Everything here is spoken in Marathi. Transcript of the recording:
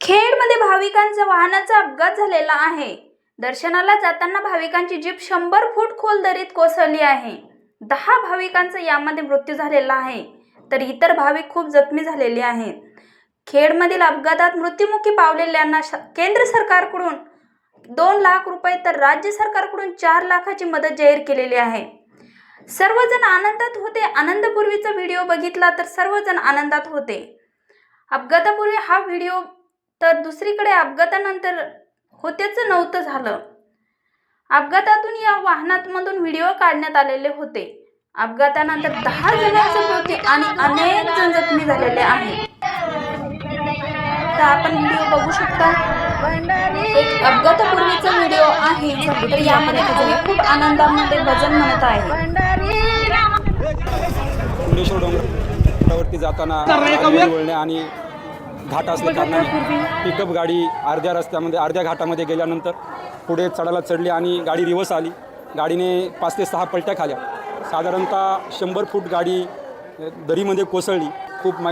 खेडमध्ये भाविकांचा वाहनाचा अपघात झालेला आहे. दर्शनाला जाताना भाविकांची जीप शंभर फूट खोल दरीत कोसळली आहे. दहा भाविकांचा यामध्ये मृत्यू झालेला आहे. तर इतर भाविक खूप जखमी झालेले आहेत. खेडमधील अपघातात मृत्युमुखी पावलेल्यांना श- केंद्र सरकारकडून दोन लाख रुपये तर राज्य सरकारकडून चार लाखाची मदत जाहीर केलेली आहे. सर्वजण आनंदात होते. आनंदपूर्वीचा व्हिडिओ बघितला तर सर्वजण आनंदात होते. अपघातापूर्वी हा व्हिडिओ तर दुसरीकडे अपघातानंतर होतेच नव्हतं झालं. अपघातातून या वाहनातमधून व्हिडिओ काढण्यात आलेले होते. अपघातानंतर दहा जणांचा मृत्यू आणि अनेक जण जखमी झालेले आहेत. तर आपण व्हिडिओ बघू शकता. एक अपघातापूर्वीचा व्हिडिओ आहे. तर यामध्ये खूप आनंदामध्ये भजन म्हणत आहे. जाताना आणि घाट असल्या कारणाने पिकअप गाडी अर्ध्या रस्त्यामध्ये अर्ध्या घाटामध्ये गेल्यानंतर पुढे चढायला चढली आणि गाडी रिवर्स आली. गाडीने पाच ते सहा पलट्या खाल्या. साधारणतः शंभर फूट गाडी दरीमध्ये कोसळली. खूप माई